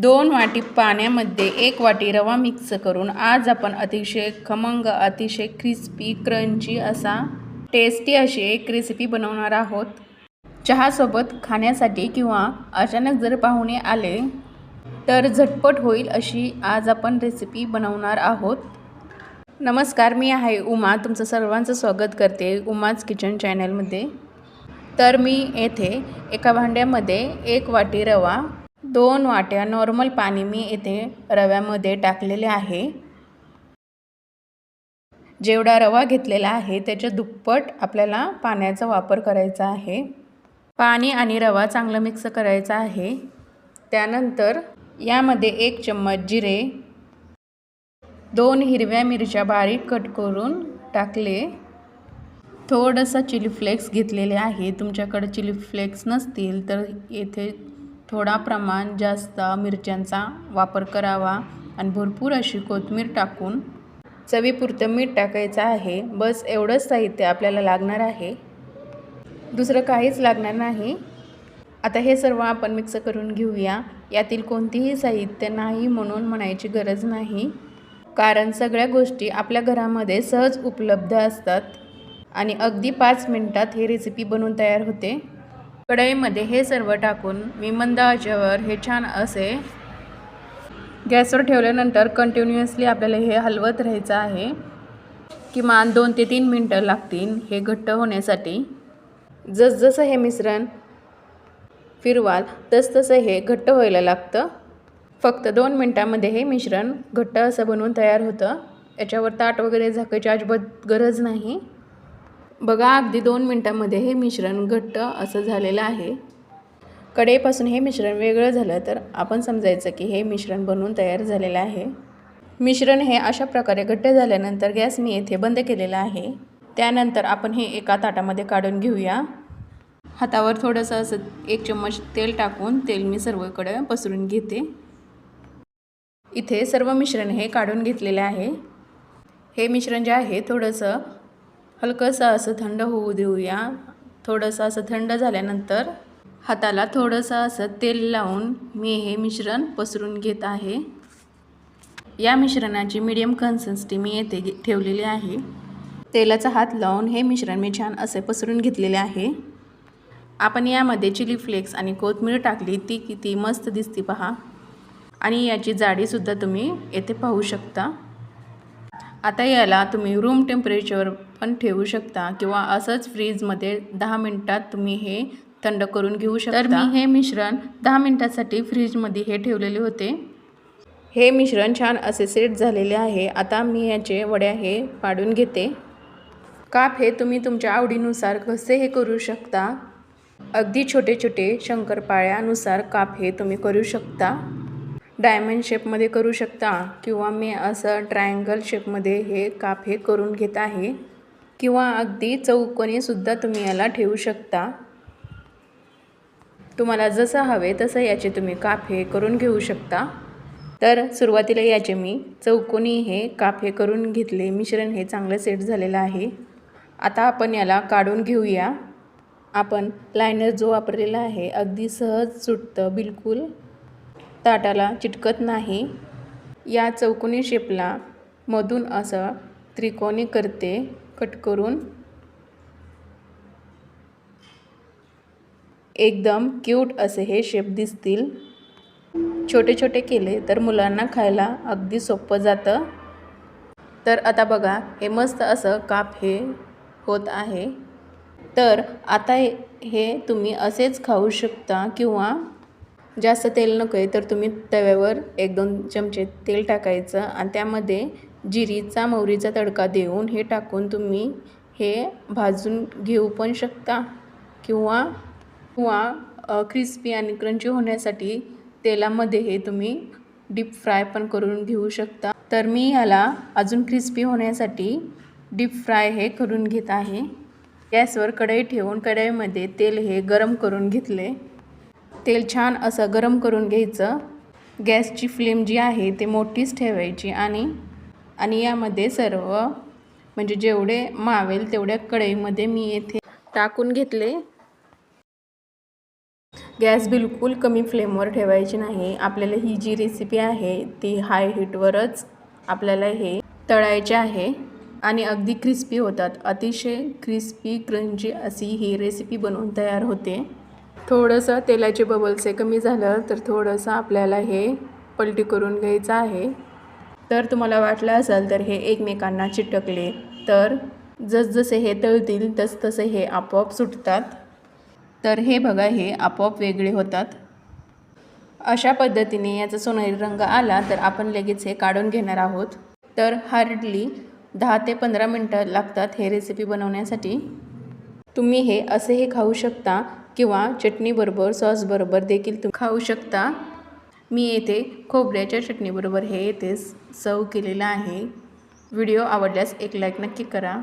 दोन वाटी पाण्यामध्ये एक वाटी रवा मिक्स करून आज आपण अतिशय खमंग अतिशय क्रिस्पी क्रंची असा टेस्टी अशी एक रेसिपी बनवणार आहोत. चहासोबत खाण्यासाठी किंवा अचानक जर पाहुणे आले तर झटपट होईल अशी आज आपण रेसिपी बनवणार आहोत. नमस्कार मी आहे उमा. तुमचं सर्वांचं स्वागत करते उमाज किचन चॅनलमध्ये तर मी येथे एका भांड्यामध्ये एक वाटी रवा दोन वाट्या नॉर्मल पाणी मी येथे रव्यामध्ये टाकलेले आहे. जेवढा रवा घेतलेला आहे त्याच्या दुप्पट आपल्याला पाण्याचा वापर करायचा आहे. पाणी आणि रवा चांगलं मिक्स करायचा आहे. त्यानंतर यामध्ये एक चम्मच जिरे दोन हिरव्या मिरच्या बारीक कट करून टाकले. थोडंसं चिली फ्लेक्स घेतलेले आहे. तुमच्याकडे चिली फ्लेक्स नसतील तर येथे थोडा प्रमाण जास्त मिरच्यांचा वापर करावा आणि भरपूर अशी कोथिंबीर टाकून चवीपुरतं मीठ टाकायचं आहे. बस एवढंच साहित्य आपल्याला लागणार आहे. दुसरं काहीच लागणार नाही. आता हे सर्व आपण मिक्स करून घेऊया. यातील कोणतीही साहित्य नाही म्हणून म्हणायची गरज नाही. कारण सगळ्या गोष्टी आपल्या घरामध्ये सहज उपलब्ध असतात. आणि अगदी पाच मिनटात ही रेसिपी बनवून तयार होते. कढईमध्ये हे सर्व टाकून मी मंद आचेवर हे छान असे गॅसवर ठेवल्यानंतर कंटिन्युअसली आपल्याला हे हलवत राहायचं आहे. किमान दोन ते तीन मिनटं लागतील हे घट्ट होण्यासाठी. जसजसं हे मिश्रण फिरवाल तसतसं हे घट्ट व्हायला लागतं. फक्त दोन मिनटामध्ये हे मिश्रण घट्ट असं बनवून तयार होतं. याच्यावर ताट वगैरे झाकायची अजिबात गरज नाही. बघा अगदी दोन मिनटामध्ये हे मिश्रण घट्ट असं झालेलं आहे. कढईपासून हे मिश्रण वेगळं झालं तर आपण समजायचं की हे मिश्रण बनवून तयार झालेलं आहे. मिश्रण हे अशा प्रकारे घट्ट झाल्यानंतर गॅस मी येथे बंद केलेला आहे. त्यानंतर आपण हे एका ताटामध्ये काढून घेऊया. हातावर थोडंसं असं एक चम्मच तेल टाकून तेल मी सर्वकडे पसरून घेते. इथे सर्व मिश्रण हे काढून घेतलेले आहे. हे मिश्रण जे आहे थोडंसं हलकंसं असं थंड होऊ देऊया. थोडंसं असं थंड झाल्यानंतर हाताला थोडंसं असं तेल लावून मी हे मिश्रण पसरून घेत आहे. या मिश्रणाची मीडियम कन्सिस्टी मी येथे ठेवलेली आहे. तेलाचा हात लावून हे मिश्रण मी छान असे पसरून घेतलेले आहे. आपण यामध्ये चिली फ्लेक्स आणि कोथमीर टाकली ती किती मस्त दिसते पहा. आणि याची जाडीसुद्धा तुम्ही येथे पाहू शकता. आता याला तुम्ही रूम टेम्परेचर पण ठेवू शकता किंवा असंच फ्रीजमध्ये दहा मिनटात तुम्ही हे थंड करून घेऊ शकता. तर मी हे मिश्रण दहा मिनटासाठी फ्रीजमध्ये हे ठेवलेले होते. हे मिश्रण छान असे सेट झालेले आहे. आता मी याचे वड्या हे पाडून घेते. काप हे तुम्ही तुमच्या आवडीनुसार कसे हे करू शकता? अगदी छोटे छोटे शंकरपाळ्यानुसार काप हे तुम्ही करू शकता. डायमंड शेपमध्ये करू शकता किंवा मी असं ट्रायंगल शेपमध्ये हे काप हे करून घेत आहे. किंवा अगदी चौकोनीसुद्धा तुम्ही याला ठेवू शकता. तुम्हाला जसं हवे तसं याचे तुम्ही काफे करून घेऊ शकता. तर सुरुवातीला याचे मी चौकोनी हे काफे करून घेतले. मिश्रण हे चांगलं सेट झालेलं आहे. आता आपण याला काढून घेऊया. आपण लायनर जो वापरलेला आहे अगदी सहज सुटतं बिलकुल. ताटाला चिटकत नाही. या चौकोनी शेपला मधून असं त्रिकोणी करते. कट करून एकदम क्यूट असे हे शेप दिसतील. छोटे छोटे केले तर मुलांना खायला अगदी सोपं जातं. तर आता बघा हे मस्त असं काप हे होत आहे. तर आता हे तुम्ही असेच खाऊ शकता किंवा जास्त तेल नको आहे तर तुम्ही तव्यावर एक दोन चमचे तेल टाकायचं आणि त्यामध्ये जिरीचा मोहरीचा तडका देऊन हे टाकून तुम्ही हे भाजून घेऊ पण शकता. किंवा किंवा क्रिस्पी आणि क्रंची होण्यासाठी तेलामध्ये हे तुम्ही डीप फ्राय पण करून घेऊ शकता. तर मी ह्याला अजून क्रिस्पी होण्यासाठी डीप फ्राय हे करून घेत आहे. गॅसवर कढई ठेवून कढईमध्ये तेल हे गरम करून घेतले. तेल छान असं गरम करून घ्यायचं. गॅसची फ्लेम जी आहे ते मोठीच ठेवायची आणि आणि यामध्ये सर्व म्हणजे जेवढे मावेल तेवढ्या कढईमध्ये मी येथे टाकून घेतले. गॅस बिलकुल कमी फ्लेमवर ठेवायची नाही. आपल्याला ही जी रेसिपी आहे ती हाय हीटवरच आपल्याला हे तळायचे आहे आणि अगदी क्रिस्पी होतात. अतिशय क्रिस्पी क्रंची अशी ही रेसिपी बनवून तयार होते. थोडंसं तेलाचे बबल्स कमी झालं तर थोडंसं आपल्याला हे पलटी करून घ्यायचं आहे. तर तुम्हाला वाटलं असेल तर हे एकमेकांना चिटकले तर जसजसे हे तळतील तसतसे हे आपोआप सुटतात. तर हे बघा हे आपोआप वेगळे होतात. अशा पद्धतीने याचा सोनेरी रंग आला तर आपण लगेच हे काढून घेणार आहोत. तर हार्डली दहा ते पंधरा मिनटं लागतात हे रेसिपी बनवण्यासाठी. तुम्ही हे असेही खाऊ शकता किंवा चटणीबरोबर सॉसबरोबर देखील तुम्ही खाऊ शकता. मी येथे खोबऱ्याच्या चटणीबरोबर हे येथे सर्व केलेलं आहे. व्हिडिओ आवडल्यास एक लाईक नक्की करा.